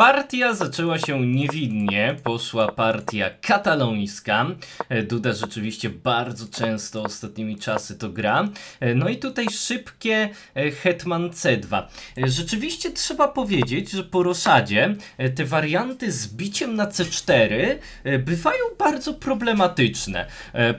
Partia zaczęła się niewinnie, poszła partia katalońska. E, Duda rzeczywiście bardzo często ostatnimi czasy to gra. E, No i tutaj szybkie e, Hetman C2. E, Rzeczywiście trzeba powiedzieć, że po roszadzie te warianty z biciem na C4 e, bywają bardzo problematyczne,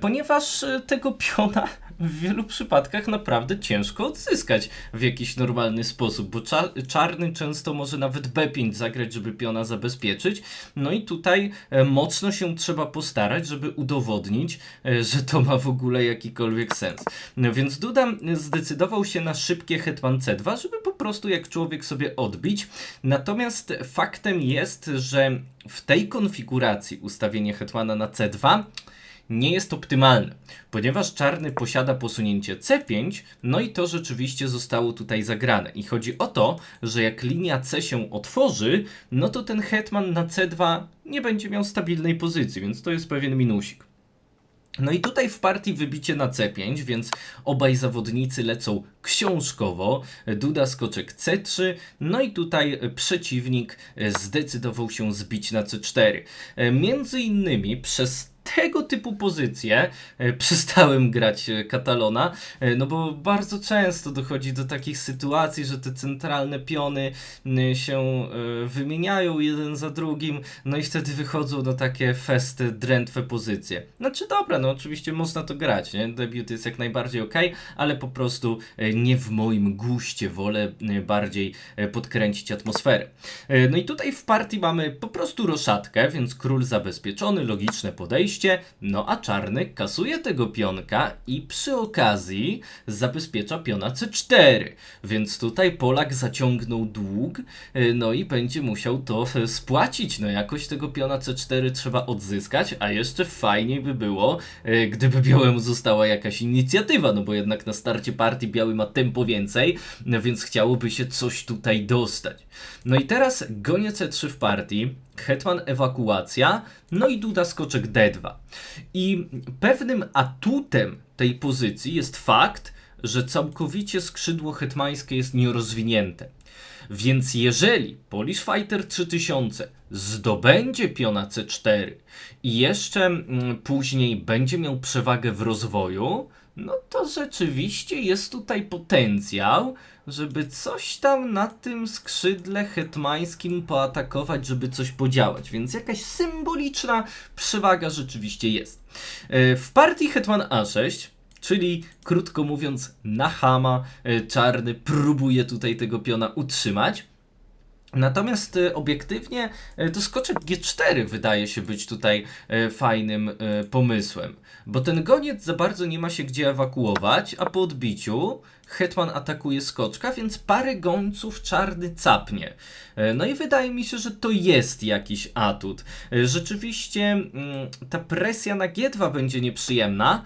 ponieważ tego piona w wielu przypadkach naprawdę ciężko odzyskać w jakiś normalny sposób, bo cza- czarny często może nawet B5 zagrać, żeby piona zabezpieczyć. No i tutaj e, mocno się trzeba postarać, żeby udowodnić, e, że to ma w ogóle jakikolwiek sens. No więc Duda e, zdecydował się na szybkie Hetman C2, żeby po prostu jak człowiek sobie odbić. Natomiast faktem jest, że w tej konfiguracji ustawienie Hetmana na C2 nie jest optymalne, ponieważ czarny posiada posunięcie C5, no i to rzeczywiście zostało tutaj zagrane. I chodzi o to, że jak linia C się otworzy, no to ten hetman na C2 nie będzie miał stabilnej pozycji, więc to jest pewien minusik. No i tutaj w partii wybicie na C5, więc obaj zawodnicy lecą książkowo. Duda skoczek C3, no i tutaj przeciwnik zdecydował się zbić na C4. Między innymi przez tego typu pozycje e, przestałem grać e, Katalona, e, no bo bardzo często dochodzi do takich sytuacji, że te centralne piony się wymieniają jeden za drugim, no i wtedy wychodzą no takie festy, drętwe pozycje. Znaczy dobra, no oczywiście można to grać, nie? Debiut jest jak najbardziej ok, ale po prostu nie w moim guście, wolę bardziej podkręcić atmosferę. No i tutaj w partii mamy po prostu roszadkę, więc król zabezpieczony, logiczne podejście, no a czarny kasuje tego pionka i przy okazji zabezpiecza piona C4, więc tutaj Polak zaciągnął dług, e, no i będzie musiał to spłacić, no jakoś tego piona C4 trzeba odzyskać, a jeszcze fajniej by było, e, gdyby białemu została jakaś inicjatywa, no bo jednak na starcie partii biały ma tempo więcej, więc chciałoby się coś tutaj dostać. No i teraz gonie C3 w partii, hetman ewakuacja, no i duda skoczek D2. I pewnym atutem tej pozycji jest fakt, że całkowicie skrzydło hetmańskie jest nierozwinięte. Więc jeżeli Polish Fighter 3000 zdobędzie piona C4 i jeszcze mm, później będzie miał przewagę w rozwoju, no to rzeczywiście jest tutaj potencjał, żeby coś tam na tym skrzydle hetmańskim poatakować, żeby coś podziałać. Więc jakaś symboliczna przewaga rzeczywiście jest. E, W partii hetman A6 Czyli krótko mówiąc, na hama e, czarny próbuje tutaj tego piona utrzymać. Natomiast e, obiektywnie e, to skoczek G4 wydaje się być tutaj e, fajnym pomysłem, bo ten goniec za bardzo nie ma się gdzie ewakuować, a po odbiciu hetman atakuje skoczka, więc parę gońców czarny capnie. No i wydaje mi się, że to jest jakiś atut. Rzeczywiście mm, ta presja na G2 będzie nieprzyjemna,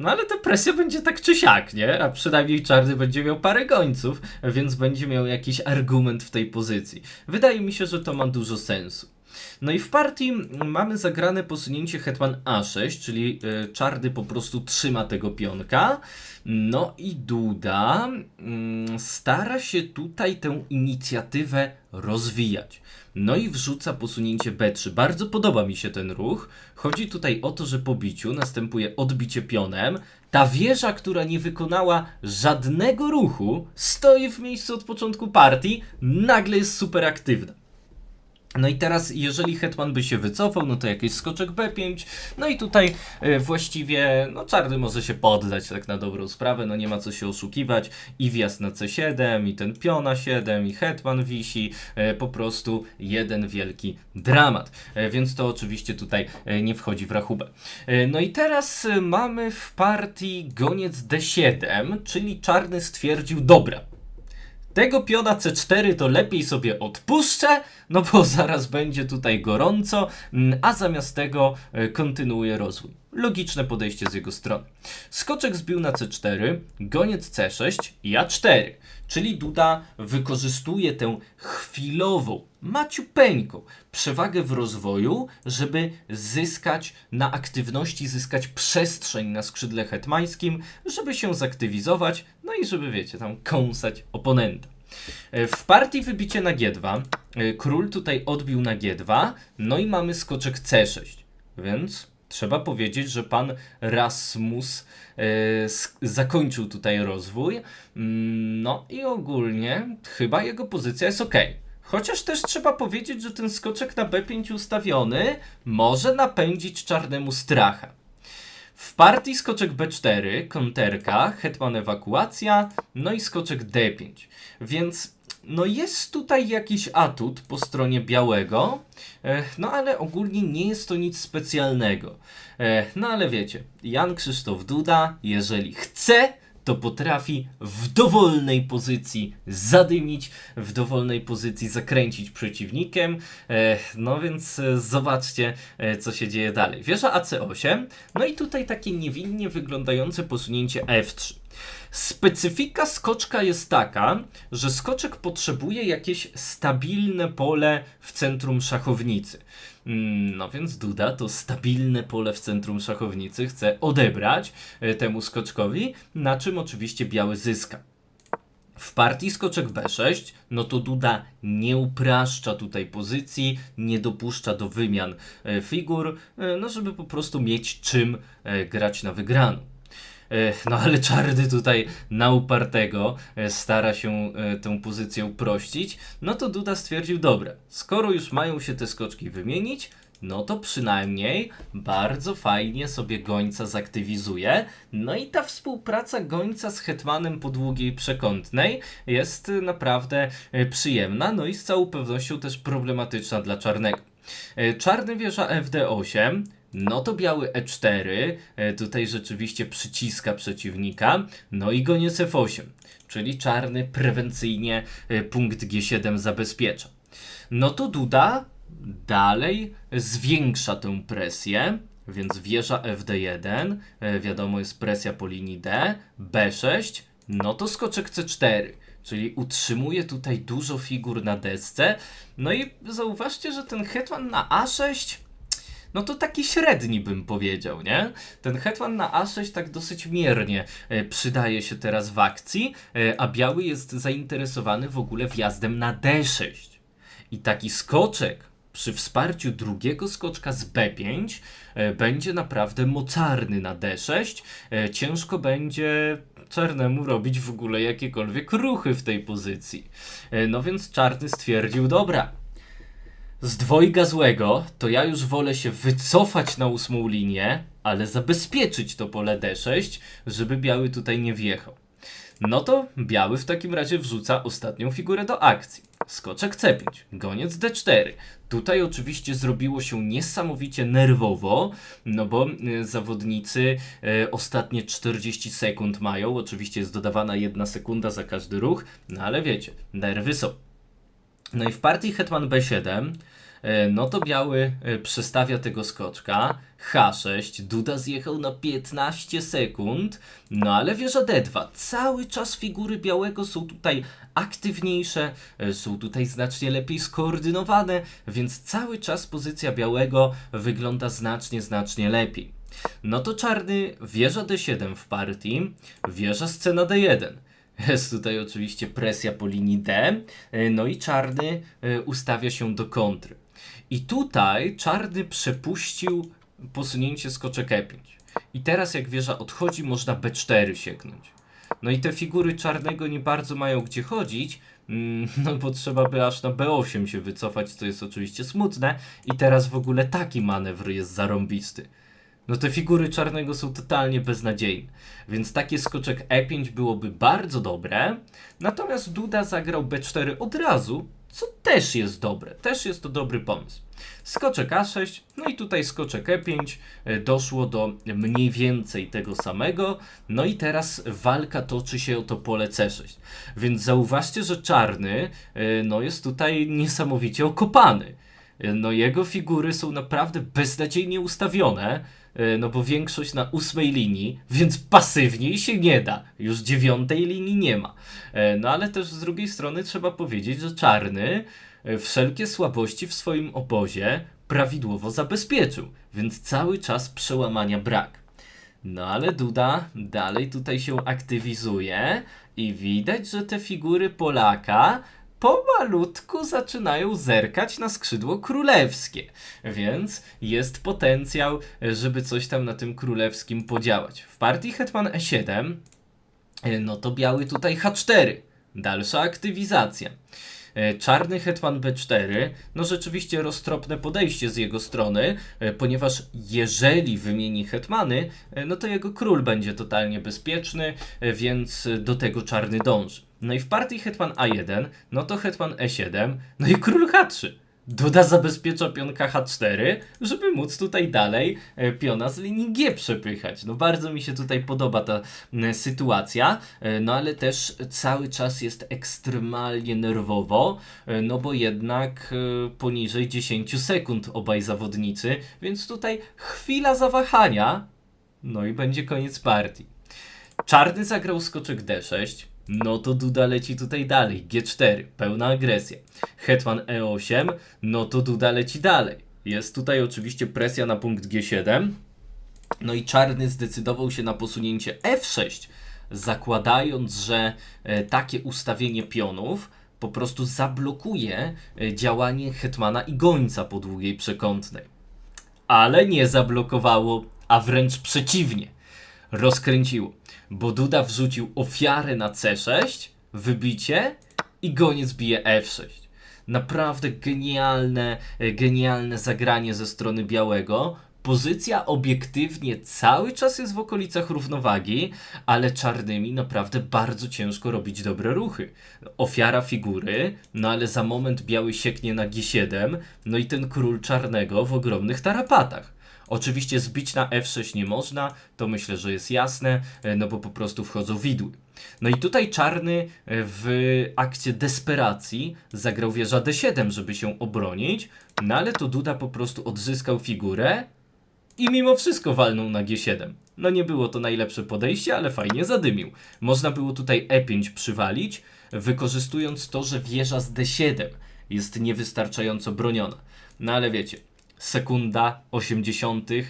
no ale ta presja będzie tak czy siak, nie? A przynajmniej czarny będzie miał parę gońców, więc będzie miał jakiś argument w tej pozycji. Wydaje mi się, że to ma dużo sensu. No i w partii mamy zagrane posunięcie hetman a6, czyli y, czarny po prostu trzyma tego pionka. No i Duda mm, stara się tutaj tę inicjatywę rozwijać. No i wrzuca posunięcie B3. Bardzo podoba mi się ten ruch. Chodzi tutaj o to, że po biciu następuje odbicie pionem. Ta wieża, która nie wykonała żadnego ruchu, stoi w miejscu od początku partii, nagle jest super aktywna. No i teraz, jeżeli hetman by się wycofał, no to jakiś skoczek B5. No i tutaj e, właściwie, no czarny może się poddać tak na dobrą sprawę, no nie ma co się oszukiwać. I wjazd na C7, i ten piona 7, i hetman wisi. E, po prostu jeden wielki dramat. E, więc to oczywiście tutaj nie wchodzi w rachubę. No i teraz mamy w partii goniec D7, czyli czarny stwierdził, dobra, tego piona C4 to lepiej sobie odpuszczę, no bo zaraz będzie tutaj gorąco, mm, a zamiast tego e, kontynuuje rozwój. Logiczne podejście z jego strony. Skoczek zbił na C4, goniec C6 i A4, czyli Duda wykorzystuje tę chwilową, maciupeńką przewagę w rozwoju, żeby zyskać na aktywności, zyskać przestrzeń na skrzydle hetmańskim, żeby się zaktywizować, no i żeby, wiecie, tam kąsać oponenta. E, W partii wybicie na G2 e, król tutaj odbił na G2, no i mamy skoczek C6, więc trzeba powiedzieć, że pan Rasmus sk- zakończył tutaj rozwój, Mm, no i ogólnie chyba jego pozycja jest ok. Chociaż też trzeba powiedzieć, że ten skoczek na B5 ustawiony może napędzić czarnemu stracha. W partii skoczek B4, konterka, hetman ewakuacja, no i skoczek D5. Więc no jest tutaj jakiś atut po stronie białego, e, no ale ogólnie nie jest to nic specjalnego. E, no ale wiecie, Jan Krzysztof Duda, jeżeli chce, to potrafi w dowolnej pozycji zadymić, w dowolnej pozycji zakręcić przeciwnikiem. E, no więc zobaczcie, co się dzieje dalej. Wieża AC8, no i tutaj takie niewinnie wyglądające posunięcie F3. Specyfika skoczka jest taka, że skoczek potrzebuje jakieś stabilne pole w centrum szachownicy. Mm, No więc Duda to stabilne pole w centrum szachownicy chce odebrać e, temu skoczkowi, na czym oczywiście biały zyska. W partii skoczek B6, no to Duda nie upraszcza tutaj pozycji, nie dopuszcza do wymian e, figur, e, no żeby po prostu mieć czym grać na wygraną. E, No ale Czarny tutaj na upartego e, stara się e, tę pozycję uprościć. No to Duda stwierdził, dobra, skoro już mają się te skoczki wymienić, no to przynajmniej bardzo fajnie sobie gońca zaktywizuje. No i ta współpraca gońca z hetmanem po długiej przekątnej jest naprawdę przyjemna, no i z całą pewnością też problematyczna dla czarnego. Czarny wieża FD8, no to biały E4, e, tutaj rzeczywiście przyciska przeciwnika, no i goniec F8, czyli czarny prewencyjnie e, punkt G7 zabezpiecza. No to Duda dalej zwiększa tę presję, więc wieża FD1, e, wiadomo jest presja po linii D, B6, no to skoczek C4, czyli utrzymuje tutaj dużo figur na desce. No i zauważcie, że ten hetman na A6 no to taki średni bym powiedział, nie? Ten hetman na A6 tak dosyć miernie e, przydaje się teraz w akcji, e, a biały jest zainteresowany w ogóle wjazdem na D6. I taki skoczek przy wsparciu drugiego skoczka z B5 e, będzie naprawdę mocarny na D6. E, ciężko będzie czarnemu robić w ogóle jakiekolwiek ruchy w tej pozycji. No więc czarny stwierdził, dobra, z dwojga złego, to ja już wolę się wycofać na ósmą linię, ale zabezpieczyć to pole D6, żeby biały tutaj nie wjechał. No to biały w takim razie wrzuca ostatnią figurę do akcji. Skoczek C5, goniec D4. Tutaj oczywiście zrobiło się niesamowicie nerwowo, no bo y, zawodnicy y, ostatnie 40 sekund mają. Oczywiście jest dodawana jedna sekunda za każdy ruch, no ale wiecie, nerwy są. No i w partii Hetman B7, e, no to biały e, przestawia tego skoczka. H6, Duda zjechał na 15 sekund, no ale wieża D2. Cały czas figury białego są tutaj aktywniejsze, e, są tutaj znacznie lepiej skoordynowane, więc cały czas pozycja białego wygląda znacznie, znacznie lepiej. No to czarny wieża D7 w partii, wieża scena D1. Jest tutaj oczywiście presja po linii D, e, no i czarny e, ustawia się do kontry. I tutaj czarny przepuścił posunięcie skoczek E5. I teraz jak wieża odchodzi, można B4 sieknąć. No i te figury czarnego nie bardzo mają gdzie chodzić, mm, no bo trzeba by aż na B8 się wycofać, co jest oczywiście smutne. I teraz w ogóle taki manewr jest zarąbisty. No te figury czarnego są totalnie beznadziejne. Więc taki skoczek E5 byłoby bardzo dobre. Natomiast Duda zagrał B4 od razu, co też jest dobre. Też jest to dobry pomysł. Skoczek A6, no i tutaj skoczek E5. e, Doszło do mniej więcej tego samego. No i teraz walka toczy się o to pole C6. Więc zauważcie, że czarny e, no jest tutaj niesamowicie okopany. E, No jego figury są naprawdę beznadziejnie ustawione, no bo większość na ósmej linii, więc pasywniej się nie da. Już dziewiątej linii nie ma. E, No ale też z drugiej strony trzeba powiedzieć, że czarny e, wszelkie słabości w swoim obozie prawidłowo zabezpieczył, więc cały czas przełamania brak. No ale Duda dalej tutaj się aktywizuje i widać, że te figury Polaka pomalutku zaczynają zerkać na skrzydło królewskie, więc jest potencjał, żeby coś tam na tym królewskim podziałać. W partii hetman e7, e, no to biały tutaj h4, dalsza aktywizacja. E, Czarny hetman b4, no rzeczywiście roztropne podejście z jego strony, e, ponieważ jeżeli wymieni hetmany, e, no to jego król będzie totalnie bezpieczny, więc do tego czarny dąży. No i w partii hetman a1, no to hetman e7, no i król h3. Duda zabezpiecza pionka H4, żeby móc tutaj dalej e, piona z linii G przepychać. No bardzo mi się tutaj podoba ta sytuacja, e, no ale też cały czas jest ekstremalnie nerwowo, e, no bo jednak poniżej 10 sekund obaj zawodnicy, więc tutaj chwila zawahania, no i będzie koniec partii. Czarny zagrał skoczek D6. No to Duda leci tutaj dalej. G4, pełna agresja. Hetman E8, no to Duda leci dalej. Jest tutaj oczywiście presja na punkt G7. No i czarny zdecydował się na posunięcie F6, zakładając, że e, takie ustawienie pionów po prostu zablokuje e, działanie hetmana i gońca po długiej przekątnej. Ale nie zablokowało, a wręcz przeciwnie rozkręciło, bo Duda wrzucił ofiarę na C6, wybicie i goniec bije F6. Naprawdę genialne, e, genialne zagranie ze strony białego. Pozycja obiektywnie cały czas jest w okolicach równowagi, ale czarnymi naprawdę bardzo ciężko robić dobre ruchy. Ofiara figury, no ale za moment biały sieknie na G7, no i ten król czarnego w ogromnych tarapatach. Oczywiście zbić na F6 nie można, to myślę, że jest jasne, e, no bo po prostu wchodzą widły. No i tutaj czarny e, w akcie desperacji zagrał wieża D7, żeby się obronić, no ale to Duda po prostu odzyskał figurę i mimo wszystko walnął na G7. No nie było to najlepsze podejście, ale fajnie zadymił. Można było tutaj E5 przywalić, wykorzystując to, że wieża z D7 jest niewystarczająco broniona. No ale wiecie, sekunda 80 y,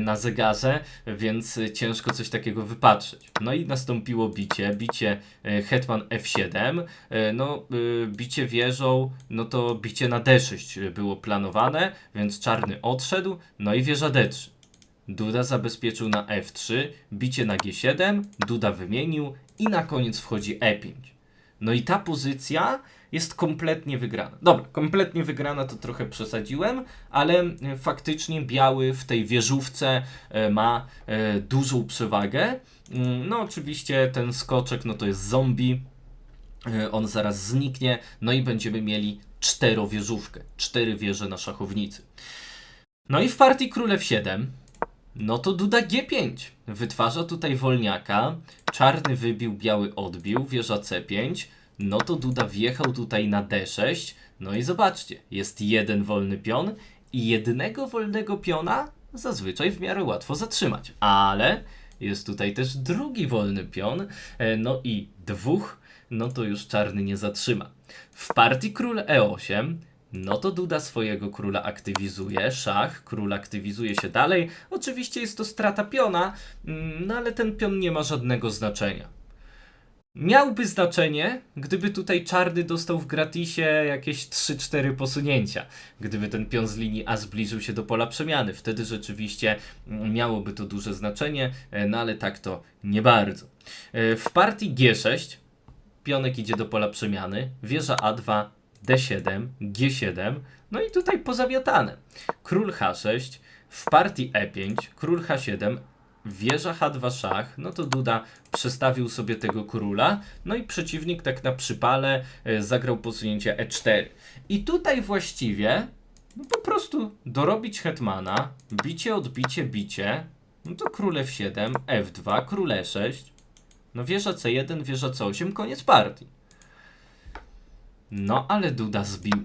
na zegarze, więc ciężko coś takiego wypatrzeć. No i nastąpiło bicie, bicie y, hetman f7, y, no bicie wieżą, no to bicie na d6 było planowane, więc czarny odszedł, no i wieża d3. Duda zabezpieczył na f3, bicie na g7, Duda wymienił i na koniec wchodzi e5. No i ta pozycja jest kompletnie wygrana. Dobra, kompletnie wygrana to trochę przesadziłem, ale e, faktycznie biały w tej wieżówce e, ma e, dużą przewagę. Mm, No oczywiście ten skoczek no to jest zombie, on zaraz zniknie, no i będziemy mieli czterowieżówkę, cztery wieże na szachownicy. No i w partii królew 7, no to Duda G5. Wytwarza tutaj wolniaka, czarny wybił, biały odbił, wieża C5, no to Duda wjechał tutaj na D6, no i zobaczcie, jest jeden wolny pion i jednego wolnego piona zazwyczaj w miarę łatwo zatrzymać, ale jest tutaj też drugi wolny pion, e, no i dwóch, no to już czarny nie zatrzyma. W partii król E8, no to Duda swojego króla aktywizuje, szach, król aktywizuje się dalej. Oczywiście jest to strata piona, mm, no ale ten pion nie ma żadnego znaczenia. Miałby znaczenie, gdyby tutaj czarny dostał w gratisie jakieś 3-4 posunięcia. Gdyby ten pion z linii A zbliżył się do pola przemiany. Wtedy rzeczywiście mm, miałoby to duże znaczenie, e, no ale tak to nie bardzo. E, W partii G6 pionek idzie do pola przemiany, wieża A2, D7, G7, no i tutaj pozamiatane. Król H6, w partii E5, król H7, wieża H2 szach, no to Duda przestawił sobie tego króla, no i przeciwnik tak na przypale e, zagrał posunięcie E4. I tutaj właściwie no po prostu dorobić hetmana, bicie, odbicie, bicie, no to król F7, F2, król E6, no wieża C1, wieża C8, koniec partii. No ale Duda zbił.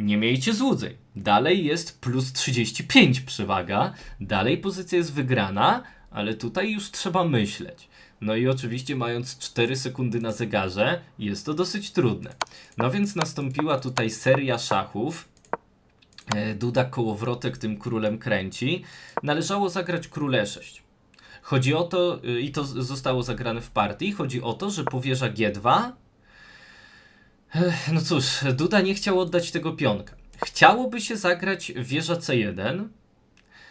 Nie miejcie złudzeń. Dalej jest plus 35 przewaga, dalej pozycja jest wygrana, ale tutaj już trzeba myśleć. No i oczywiście mając 4 sekundy na zegarze, jest to dosyć trudne. No więc nastąpiła tutaj seria szachów. E, Duda kołowrotek tym królem kręci. Należało zagrać król E6. Chodzi o to, y, i to zostało zagrane w partii, chodzi o to, że po wieża G2 Ech, No cóż, Duda nie chciał oddać tego pionka. Chciałoby się zagrać wieża C1.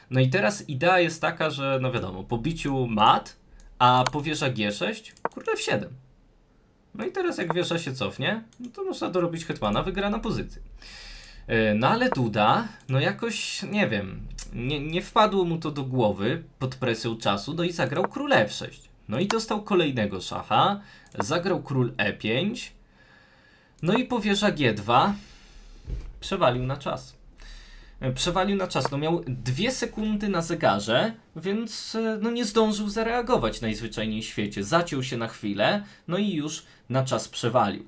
No i teraz idea jest taka, że no wiadomo, po biciu mat, a po wieża G6 kurde F7. No i teraz jak wieża się cofnie, no to można dorobić hetmana, wygrana pozycja. E, No ale Duda, no jakoś, nie wiem, nie, nie wpadło mu to do głowy pod presją czasu, no i zagrał król F6. No i dostał kolejnego szacha, zagrał król E5, no i po wieża G2 przewalił na czas. Przewalił na czas, no miał dwie sekundy na zegarze, więc e, no nie zdążył zareagować najzwyczajniej w świecie. Zaciął się na chwilę, no i już na czas przewalił.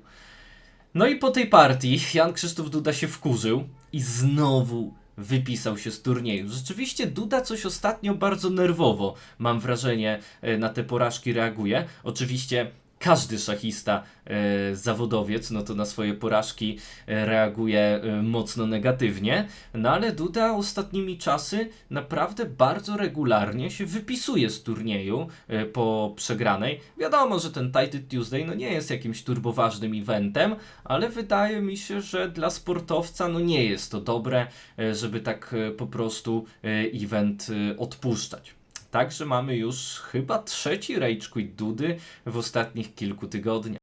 No i po tej partii Jan Krzysztof Duda się wkurzył i znowu wypisał się z turnieju. Rzeczywiście Duda coś ostatnio bardzo nerwowo, mam wrażenie, e, na te porażki reaguje. Oczywiście każdy szachista, e, zawodowiec, no to na swoje porażki e, reaguje e, mocno negatywnie, no ale Duda ostatnimi czasy naprawdę bardzo regularnie się wypisuje z turnieju po przegranej. Wiadomo, że ten Titled Tuesday no nie jest jakimś turboważnym eventem, ale wydaje mi się, że dla sportowca no nie jest to dobre, żeby tak po prostu event odpuszczać. Także mamy już chyba trzeci Rage Quit Dudy w ostatnich kilku tygodniach.